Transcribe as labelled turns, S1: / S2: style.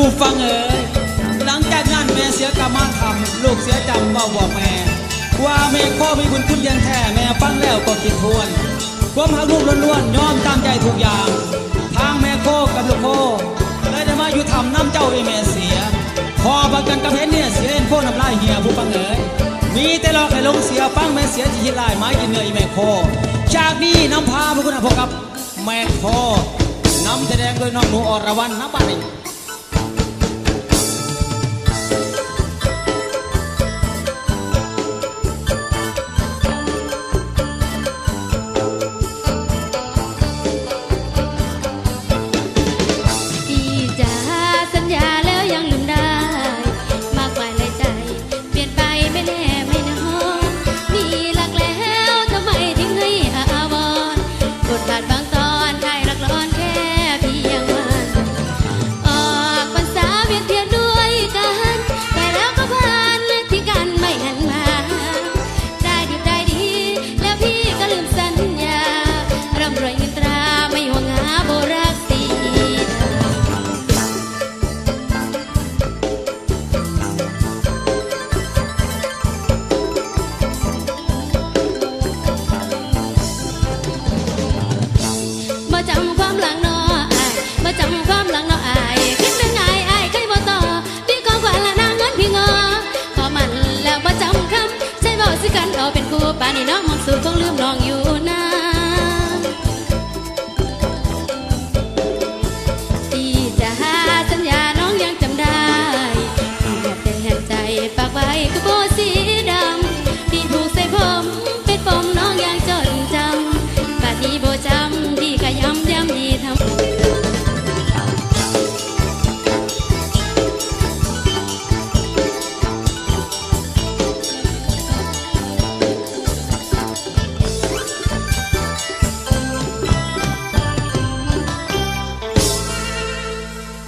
S1: ผู้ฟังเอ๋ยหลังจากงานแม่เสียกรรม
S2: คำลูกเสียจำเบาบอกแม่ ว่าแม่พ่อมีคุณคุณยังแท้แม่ฟังแล้วก็คิดทวนความหักลูกล้วนๆยอมตามใจทุกอย่าง ทางแม่พ่อกับลูกโคเลยได้มาอยู่ทำน้ำเจ้าเอแม่เสีย พอประกันกระเพชรเนี่ยเสียเอ็นโคน้ำลาเฮียผู้ฟังเอ๋ยมีแต่ลอกไอ้ลงเสียฟังแม่เสียจีฮิลายไม้กินเนื้ออแม่พ่อจากนี้น้ำพาพวกคุณอาพบกับแม่พ่อนำแสดงโดยน้องหนูอรวรรณนับั
S3: ตรานนี่น้องมองสู่คงลืมลองอยู่นะที่จะหาสัญญาน้องยังจำได้แอบแห่งใจปากไว้กัโบสี